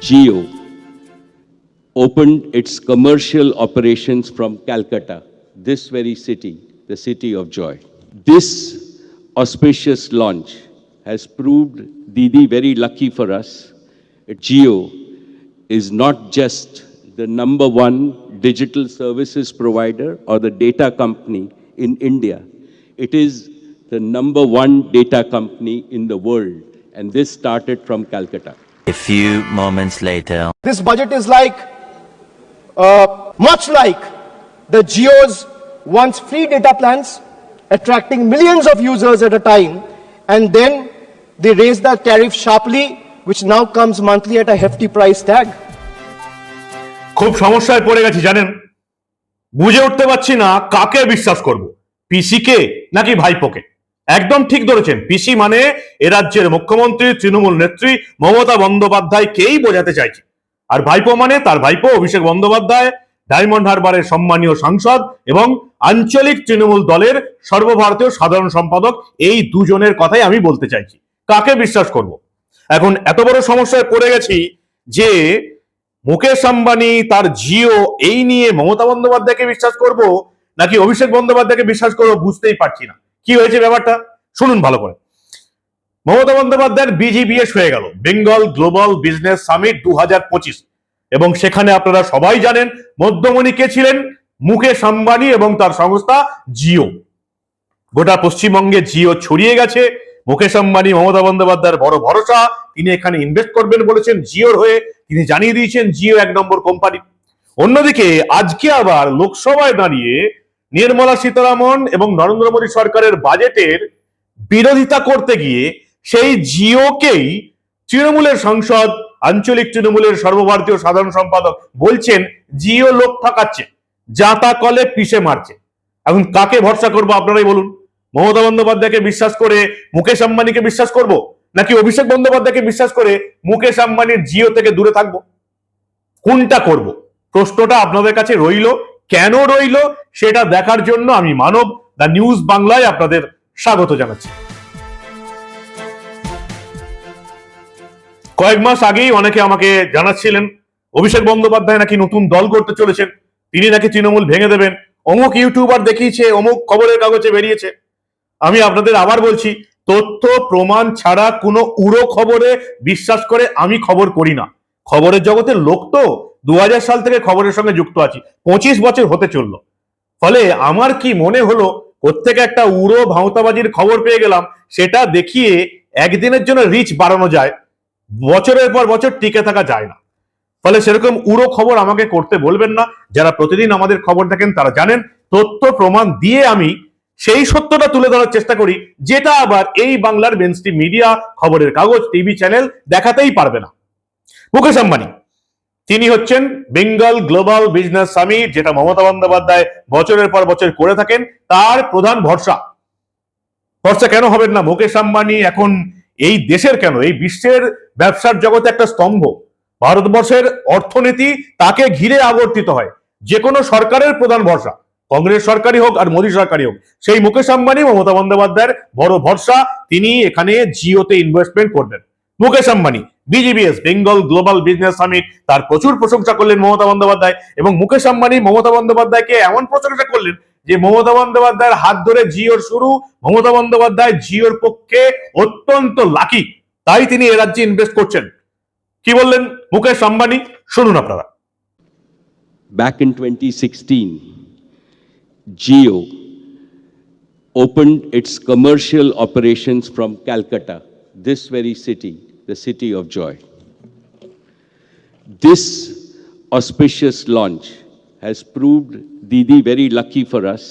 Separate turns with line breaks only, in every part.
Geo opened its commercial operations from Calcutta, this very city, the city of joy. This auspicious launch has proved Didi very lucky for us. Geo is not just the number one digital services provider or the data company in India. It is the number one data company in the world. And this started from Calcutta.
A few moments later.
This budget is like, uh, much like the Geo's once free data plans, attracting millions of users at a time, and then they raise the tariff sharply, which now comes monthly at a hefty price tag.
খুব সমস্যায় পড়ে গেছি জানেন বুঝে উঠতে পারছি না কাকে বিশ্বাস করব পিসিকে নাকি ভাইপোকে একদম ঠিক ধরেছেন। পিসি মানে এ রাজ্যের মুখ্যমন্ত্রী, তৃণমূল নেত্রী, মমতা বন্দ্যোপাধ্যায়কেই বোঝাতে চাইছি। আর ভাইপো মানে তার ভাইপো অভিষেক বন্দ্যোপাধ্যায়, ডায়মন্ড হারবারের সম্মানীয় সাংসদ এবং আঞ্চলিক তৃণমূল দলের সর্বভারতীয় সাধারণ সম্পাদক, এই দুজনের কথাই আমি বলতে চাইছি। কাকে বিশ্বাস করব? এখন এত বড় সমস্যায় পড়ে গেছি যে মুকেশ আম্বানি তার জিও এই নিয়ে মমতা বন্দ্যোপাধ্যায়কে বিশ্বাস করব নাকি অভিষেক বন্দ্যোপাধ্যায়কে বিশ্বাস করব বুঝতেই পারছি না। কি হয়েছে ব্যাপারটা? শুনুন ভালো করে। মমতা বন্দ্যোপাধ্যায়ের বিজিবিএস হয়ে গেল বেঙ্গল গ্লোবাল বিজনেস সামিট দু এবং সেখানে আপনারা সবাই জানেন, মধ্যমণি কে ছিলেন? মুকেশ আম্বানি এবং তার সংস্থা জিও। গোটা পশ্চিমবঙ্গে জিও ছড়িয়ে গেছে। মুকেশ আম্বানি, মমতা বন্দ্যোপাধ্যায়ের বড় ভরসা, তিনি এখানে ইনভেস্ট করবেন বলেছেন জিওর হয়ে। তিনি জানিয়ে দিয়েছেন জিও এক নম্বর কোম্পানি অন্যদিকে আজকে আবার লোকসভায় দাঁড়িয়ে নির্মলা সীতারামন এবং নরেন্দ্র মোদী সরকারের বাজেটের বিরোধিতা করতে গিয়ে সেই জিওকেই তৃণমূলের সংসদ, আঞ্চলিক তৃণমূলের সর্বভারতীয় সাধারণ সম্পাদক বলছেন, জিও লোক ঠকাচ্ছে যাতা কলে পিষে মারছে। এখন কাকে ভরসা করব আপনারাই বলুন? মমতা বন্দ্যোপাধ্যায়কে বিশ্বাস করে মুকেশ আম্বানিকে বিশ্বাস করব? নাকি অভিষেক বন্দ্যোপাধ্যায়কে বিশ্বাস করে মুকেশ আম্বানির জিও থেকে দূরে থাকব? কোনটা করব? প্রশ্নটা আপনাদের কাছে রইল। কেন রইল সেটা দেখার জন্য আমি মানব দ্য নিউজ বাংলায় আপনাদের স্বাগত জানাচ্ছি। কয়েক মাস আগেই অনেকে আমাকে জানাচ্ছিলেন, অভিষেক বন্দ্যোপাধ্যায় নাকি নতুন দল করতে চলেছেন, তিনি নাকি তৃণমূল ভেঙে দেবেন, অমুক ইউটিউবার দেখিয়েছে, অমুক খবরের কাগজে বেরিয়েছে। আমি আপনাদের আবার বলছি, তথ্য, প্রমাণ ছাড়া কোনো উড়ো খবরে বিশ্বাস করে আমি খবর করি না। খবরের জগতের লোক তো দু হাজার সাল থেকে খবরের সঙ্গে যুক্ত আছি। পঁচিশ বছর হতে চলল। ফলে আমার কি মনে হলো, প্রত্যেকে একটা উড়ো ভাঁওতাবাজির খবর পেয়ে গেলাম, সেটা দেখিয়ে একদিনের জন্য রিচ বাড়ানো যায়, বছরের পর বছর টিকে থাকা যায় না। ফলে সেরকম উড়ো খবর আমাকে করতে বলবেন না, যারা প্রতিদিন আমাদের খবর দেখেন তারা জানেন, তথ্য প্রমাণ দিয়ে আমি সেই সত্যটা তুলে ধরার চেষ্টা করি, যেটা আবার এই বাংলার মেনস্ট্রিম মিডিয়া খবরের কাগজ টিভি চ্যানেল দেখাতেই পারবে না। মুকেশ আম্বানি তিনি হচ্ছেন বেঙ্গল গ্লোবাল বিজনেস সামিট, যেটা মমতা বন্দ্যোপাধ্যায় বছরের পর বছর করে থাকেন। তার প্রধান ভরসা। ভরসা কেন হবেন না? মুকেশ আম্বানি এখন এই দেশের কেন? এই বিশ্বের ব্যবসার জগতে একটা স্তম্ভ। ভারতবর্ষের অর্থনীতি তাকে ঘিরে আবর্তিত হয়। যে কোনো সরকারের প্রধান ভরসা। কংগ্রেস সরকারই হোক আর মোদী সরকারই হোক। সেই মুকেশ আম্বানি, মমতা বন্দ্যোপাধ্যায়ের বড় ভরসা তিনি এখানে জিওতে ইনভেস্টমেন্ট করবেন। Mukesh Ambani BGBS Bengal global business summit তার প্রচুর প্রশংসা করলেন মমতা বন্দ্যোপাধ্যায় এবং মুকেশ আম্বানি মমতা বন্দ্যোপাধ্যায়কে এমন প্রশংসা করলেন যে মমতা বন্দ্যোপাধ্যায়ের হাত ধরে জিওর শুরু মমতা বন্দ্যোপাধ্যায় জিওর পক্ষে অত্যন্ত লাকি। তাই তিনি এ রাজ্যে ইনভেস্ট করছেন। কি বললেন মুকেশ আম্বানি? শুনুন আপনারা।
Back in 2016, Geo opened its commercial operations from Calcutta, this very city, the city of joy. This auspicious launch has proved Didi very lucky for us.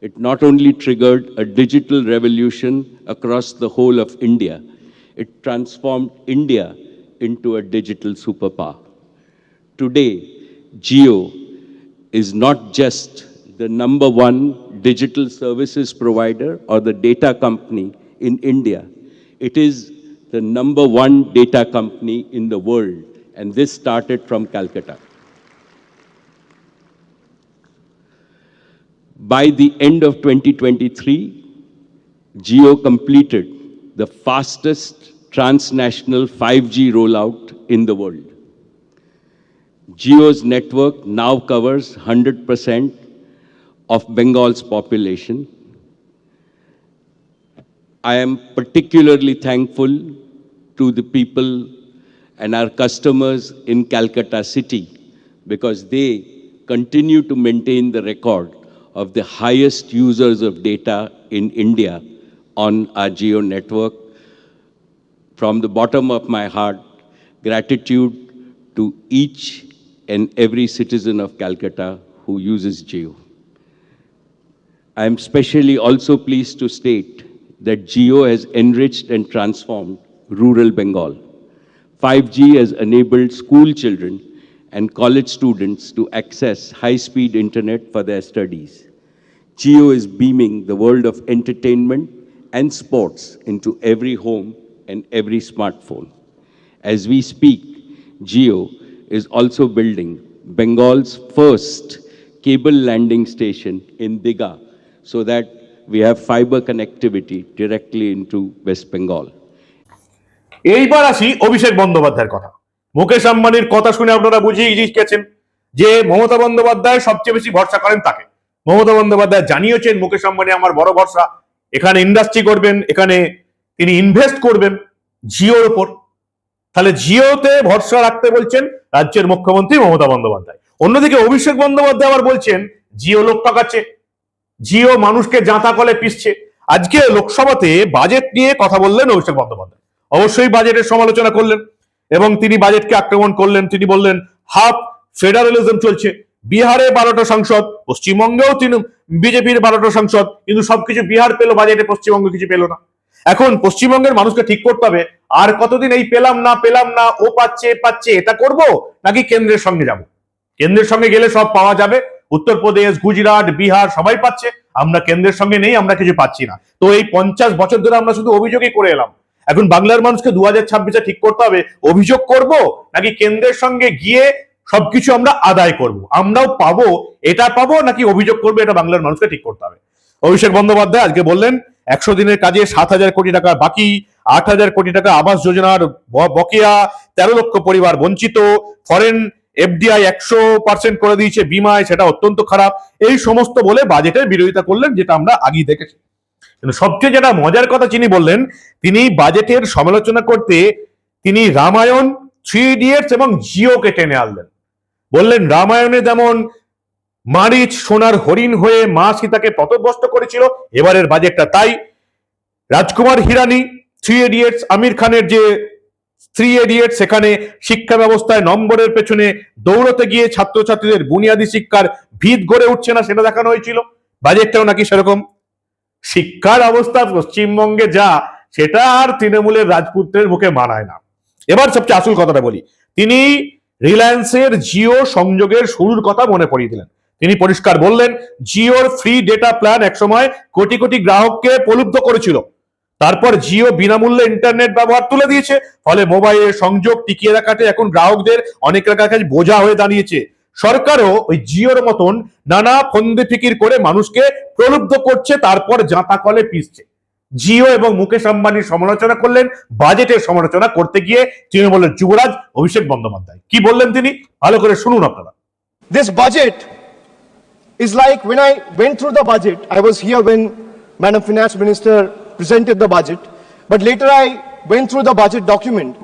It not only triggered a digital revolution across the whole of India, it transformed India into a digital superpower. Today, Geo is not just the number one digital services provider or the data company in India. It is the number one data company in the world, and this started from Calcutta. By the end of 2023, Geo completed the fastest transnational 5G rollout in the world. Geo's network now covers 100% of Bengal's population. I am particularly thankful to the people and our customers in Calcutta city because they continue to maintain the record of the highest users of data in India on our Geo network. From the bottom of my heart, gratitude to each and every citizen of Calcutta who uses Geo. I am specially also pleased to state that Geo has enriched and transformed rural Bengal. 5G has enabled school children and college students to access high-speed internet for their studies. Geo is beaming the world of entertainment and sports into every home and every smartphone. As we speak, Geo is also building Bengal's first cable landing station in Diga so that we have fiber connectivity directly into West Bengal.
এইবার আসি অভিষেক বন্দ্যোপাধ্যায়ের কথা। মুকেশ আম্বানির কথা শুনে আপনারা বুঝেই গেছেন যে মমতা বন্দ্যোপাধ্যায় সবচেয়ে বেশি ভরসা করেন তাকে। মমতা বন্দ্যোপাধ্যায় জানিয়েছেন, মুকেশ আম্বানি আমার বড় ভরসা। এখানে ইন্ডাস্ট্রি করবেন, এখানে তিনি ইনভেস্ট করবেন জিওর ওপর। তাহলে জিওতে ভরসা রাখতে বলছেন রাজ্যের মুখ্যমন্ত্রী মমতা বন্দ্যোপাধ্যায়। অন্যদিকে অভিষেক বন্দ্যোপাধ্যায় আবার বলছেন, জিও লোক টাকাচ্ছে জিও মানুষকে জাঁতা কলে পিসছে। আজকে লোকসভাতে বাজেট নিয়ে কথা বললেন অভিষেক বন্দ্যোপাধ্যায়। অবশ্যই বাজেটের সমালোচনা করলেন এবং তিনি বাজেটকে আক্রমণ করলেন। তিনি বললেন, হাফ ফেডারেলিজম চলছে। বিহারে বারোটা সংসদ, পশ্চিমবঙ্গেও তিনি, বিজেপির বারোটা সংসদ, কিন্তু সবকিছু বিহার পেল বাজেটে পশ্চিমবঙ্গ কিছু পেল না। এখন পশ্চিমবঙ্গের মানুষকে ঠিক করতে হবে, আর কতদিন এই পেলাম না পেলাম না, ও পাচ্ছে পাচ্ছে, এটা করব, নাকি কেন্দ্রের সঙ্গে যাব? কেন্দ্রের সঙ্গে গেলে সব পাওয়া যাবে। উত্তরপ্রদেশ, গুজরাট, বিহার সবাই পাচ্ছে। আমরা কেন্দ্রের সঙ্গে নেই, আমরা কিছু পাচ্ছি না। তো এই পঞ্চাশ বছর ধরে আমরা শুধু অভিযোগই করে এলাম। এখন বাংলার মানুষকে দু হাজার ছাব্বিশে ঠিক করতে হবে। অভিযোগ করব নাকি কেন্দ্রের সঙ্গে গিয়ে সবকিছু আমরা আদায় করব? আমরাও পাবো, এটা পাবো নাকি অভিযোগ করব, এটা বাংলার মানুষকে ঠিক করতে হবে? অভিষেক বন্দ্যোপাধ্যায় আজকে বললেন, একশো দিনের কাজে সাত হাজার কোটি টাকা বাকি আট হাজার কোটি টাকা আবাস যোজনার বকেয়া, তেরো লক্ষ পরিবার বঞ্চিত ফরেন এফডিআই একশো পার্সেন্ট করে দিয়েছে বিমায় সেটা অত্যন্ত খারাপ। এই সমস্ত বলে বাজেটের বিরোধিতা করলেন, যেটা আমরা আগেই দেখেছি। কিন্তু সবচেয়ে যেটা মজার কথা তিনি বললেন, তিনি বাজেটের সমালোচনা করতে তিনি রামায়ণ থ্রি ইডিয়েটস এবং জিওকে টেনে আনলেন। বললেন, রামায়ণে যেমন মারিচ, সোনার হরিণ হয়ে মা সীতাকে পথভ্রষ্ট করেছিল, এবারের বাজেটটা তাই। রাজকুমার হিরানি থ্রি ইডিয়েটস আমির খানের যে থ্রি এডিয়েট সেখানে শিক্ষা ব্যবস্থায় নম্বরের পেছনে দৌড়তে গিয়ে ছাত্রছাত্রীদের বুনিয়াদী শিক্ষার ভিত গড়ে উঠছে না সেটা দেখানো হয়েছিল। বাজেটটাও নাকি সেরকম। শিক্ষার অবস্থা পশ্চিমবঙ্গে যা, সেটা আর তৃণমূলের রাজপুত্রের মুখে মানায় না। এবার সবচেয়ে আসল কথাটা বলি। তিনি রিলায়েন্সের জিও সংযোগের শুরুর কথা মনে পড়িয়ে দিলেন। তিনি পরিষ্কার বললেন, জিওর ফ্রি ডেটা প্ল্যান একসময় কোটি কোটি গ্রাহককে প্রলুব্ধ করেছিল। তারপর জিও বিনামূল্যে ইন্টারনেট ব্যবহার তুলে দিয়েছে। ফলে মোবাইলের সংযোগ টিকিয়ে রাখাতে এখন গ্রাহকদের অনেক কাছে বোঝা হয়ে দাঁড়িয়েছে। সরকারও ওই জিওর মতন নানা ফন্দি ফিকির করে মানুষকে প্রলুব্ধ করছে তারপর জাঁতা কলে পিসছে জিও এবং মুকেশ আম্বানির সমালোচনা করলেন বাজেটের সমালোচনা করতে গিয়ে তৃণমূলের যুবরাজ অভিষেক বন্দ্যোপাধ্যায়। কি বললেন তিনি? ভালো করে শুনুন আপনারা।
This budget is like when I went through the budget, I was here when Madam Finance Minister presented the budget, but later I went through the budget document.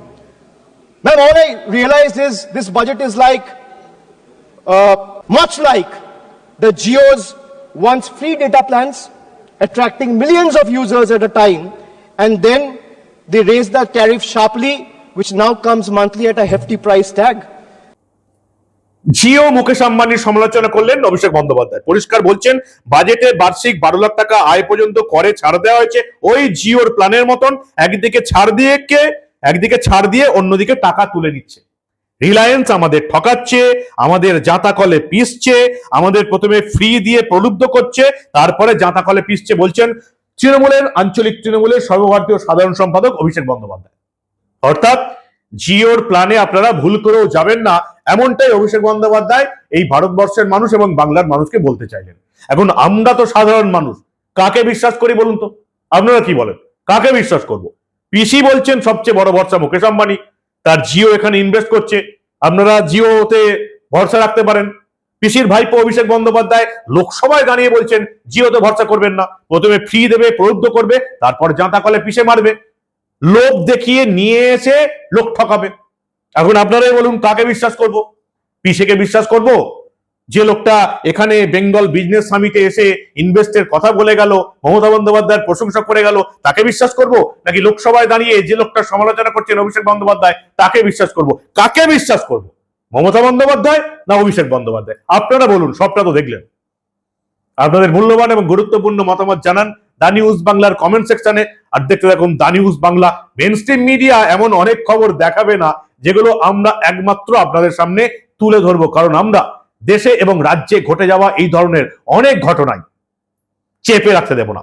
Ma'am, all I realized is this budget is like, uh, much like the Geo's once free data plans, attracting millions of users at a time, and then they raise the tariff sharply, which now comes monthly at a hefty price tag.
Jio Mukesh আম্বানির সমালোচনা করলেন অভিষেক বন্দ্যোপাধ্যায়। পরিষ্কার বলছেন, বাজেটে বার্ষিক বারো লাখ টাকা আয় পর্যন্ত করে ছাড় দেওয়া হয়েছে। ওই জিওর প্ল্যানের মতন একদিকে ছাড় দিয়ে কে? একদিকে ছাড় দিয়ে অন্যদিকে টাকা তুলে নিচ্ছে রিলায়েন্স আমাদের ঠকাচ্ছে, আমাদের জাঁতা কলে পিসছে আমাদের প্রথমে ফ্রি দিয়ে প্রলুব্ধ করছে, তারপরে জাঁতা কলে পিসছে বলছেন তৃণমূলের, আঞ্চলিক তৃণমূলের সর্বভারতীয় সাধারণ সম্পাদক অভিষেক বন্দ্যোপাধ্যায়। অর্থাৎ জিওর প্ল্যানে আপনারা ভুল করেও যাবেন না, এমনটাই অভিষেক বন্দ্যোপাধ্যায় এই ভারতবর্ষের মানুষ এবং বাংলার মানুষকে বলতে চাইলেন। এখন আমরা তো সাধারণ মানুষ, কাকে বিশ্বাস করি বলুন তো? আপনারা কি বলেন? কাকে বিশ্বাস করব? পিসি বলছেন সবচেয়ে বড় ভরসা মুকেশ আম্বানি, তার জিও এখানে ইনভেস্ট করছে, আপনারা জিওতে ভরসা রাখতে পারেন। পিসির ভাইপো অভিষেক বন্দ্যোপাধ্যায় লোকসভায় দাঁড়িয়ে বলছেন, জিওতে ভরসা করবেন না, প্রথমে ফ্রি দেবে, প্রলুব্ধ করবে, তারপর জাঁতা কলে পিসে মারবে। লোক দেখিয়ে নিয়ে এসে লোক ঠকাবে। এখন আপনারাই বলুন, কাকে বিশ্বাস করব? পিসেকে বিশ্বাস করব? যে লোকটা এখানে বেঙ্গল বিজনেস সামিটে এসে ইনভেস্টের কথা বলে গেল, মমতা বন্দ্যোপাধ্যায়ের প্রশংসা করে গেল, তাকে বিশ্বাস করব? নাকি লোকসভায় দাঁড়িয়ে যে লোকটা সমালোচনা করছেন অভিষেক বন্দ্যোপাধ্যায়, তাকে বিশ্বাস করব? কাকে বিশ্বাস করব? মমতা বন্দ্যোপাধ্যায় না অভিষেক বন্দ্যোপাধ্যায়? আপনারা বলুন, সবটা তো দেখলেন। আপনাদের মূল্যবান এবং গুরুত্বপূর্ণ মতামত জানান। দা নিউজ বাংলার কমেন্ট সেকশনে আর দেখতে থাকুন the news Bangla main media এমন অনেক খবর দেখাবে না, যেগুলো আমরা একমাত্র আপনাদের সামনে তুলে ধরবো। কারণ আমরা দেশে এবং রাজ্যে ঘটে যাওয়া এই ধরনের অনেক ঘটনায় চেপে রাখতে দেব না।